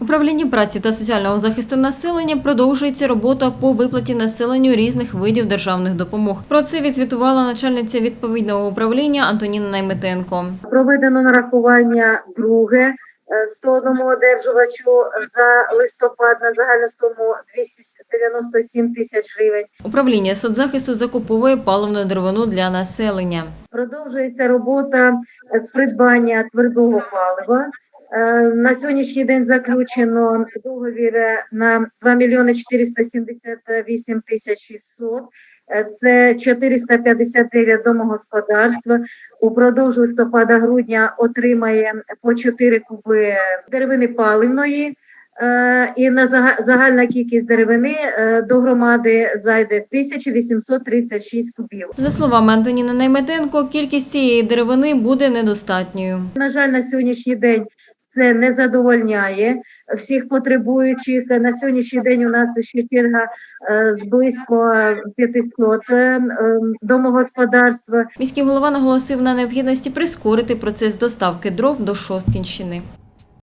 Управлінні праці та соціального захисту населення продовжується робота по виплаті населенню різних видів державних допомог. Про це відзвітувала начальниця відповідного управління Антоніна Найметенко. Проведено нарахування друге е, 101 одержувачу за листопад на загальну суму 297 тисяч гривень. Управління соцзахисту закуповує паливну деревину для населення. Продовжується робота з придбання твердого палива. Е, На сьогоднішній день заключено договір на 2 мільйони 478 тисяч 600. Е, Це 459 домогосподарств. Упродовж листопада-грудня отримає по 4 куби деревини паливної. Е, І на зага- загальна кількість деревини до громади зайде 1836 кубів. За словами Антоніни Найметенко, кількість цієї деревини буде недостатньою. На жаль, на сьогоднішній день це не задовольняє всіх потребуючих. На сьогоднішній день у нас ще черга е, близько 500 е, е, домогосподарств. Міський голова наголосив на необхідності прискорити процес доставки дров до Шосткінщини.